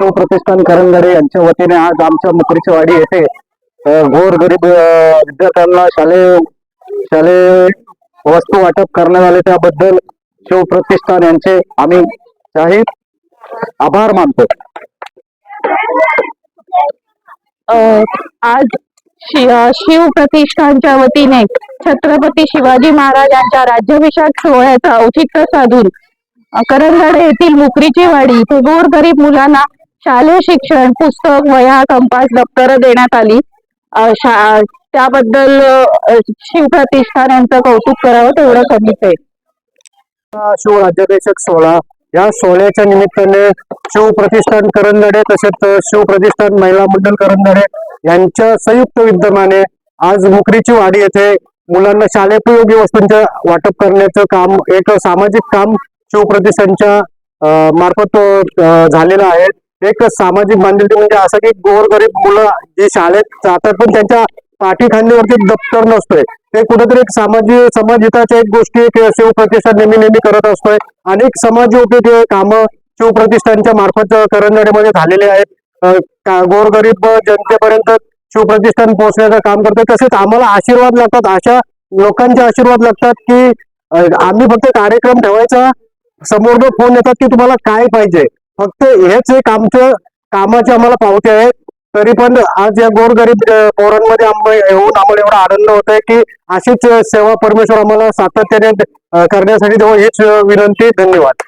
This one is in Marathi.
शिवप्रतिष्ठान करंगडे यांच्या वतीने आज आमच्या मुकरीची वाडी येथे गोर गरीब विद्यार्थ्यांना शालेय शालेय वस्तू वाटप करण्यात आले. त्याबद्दल शिव प्रतिष्ठान यांचे आम्ही जाहीर आभार मानतो. आज शि शिव प्रतिष्ठानच्या वतीने छत्रपती शिवाजी महाराजांच्या राज्याभिषेक सोहळ्याचा औचित्य साधून अ, करंगडे येथील मुकरीची वाडी इथे गोरगरीब मुलांना शालेय शिक्षण पुस्तक वह्या कंपास दप्तर देण्यात आली. शा- त्याबद्दल अ, शिव प्रतिष्ठान यांचं कौतुक करावं तेवढं कमीच आहे. शिव सोहळा. या सोहळ्याच्या निमित्ताने शिवप्रतिष्ठान करंदडे तसेच शिवप्रतिष्ठान महिला मंडल करंदडे यांच्या संयुक्त विद्यमाने आज मुकरीची वाडी येथे मुलांना शालेयोपयोगी वस्तूंचं वाटप करण्याचं काम एक सामाजिक काम शिवप्रतिष्ठानच्या अं, मार्फत झालेलं आहे. एक सामाजिक बांधिलकी म्हणजे असं की गोरगरीब मुलं जे शाळेत जातात पण त्यांच्या पाठीखांडीवरती एक दप्तर नसतोय. ते कुठेतरी एक सामाजिक हिताच्या एक गोष्टी एक शिवप्रतिष्ठान नेहमी नेहमी करत असतोय. अनेक समाज उपयोगी कामं शिवप्रतिष्ठानच्या मार्फत करंजाडीमध्ये झालेले आहेत. गोरगरीब जनतेपर्यंत शिवप्रतिष्ठान पोहोचण्याचं काम करतोय. तसेच आम्हाला आशीर्वाद लागतात. अशा लोकांचे आशीर्वाद लागतात की आम्ही फक्त कार्यक्रम ठेवायचा समोर फोन येतात की तुम्हाला काय पाहिजे? फक्त हेच एक आमचं कामाचे आम्हाला पावते आहेत. तरी पण आज या गोरगरीब पोरांमध्ये येऊन आम्हाला एवढा आनंद होत आहे की अशीच सेवा परमेश्वर आम्हाला सातत्याने करण्यासाठी देवा हीच विनंती धन्यवाद.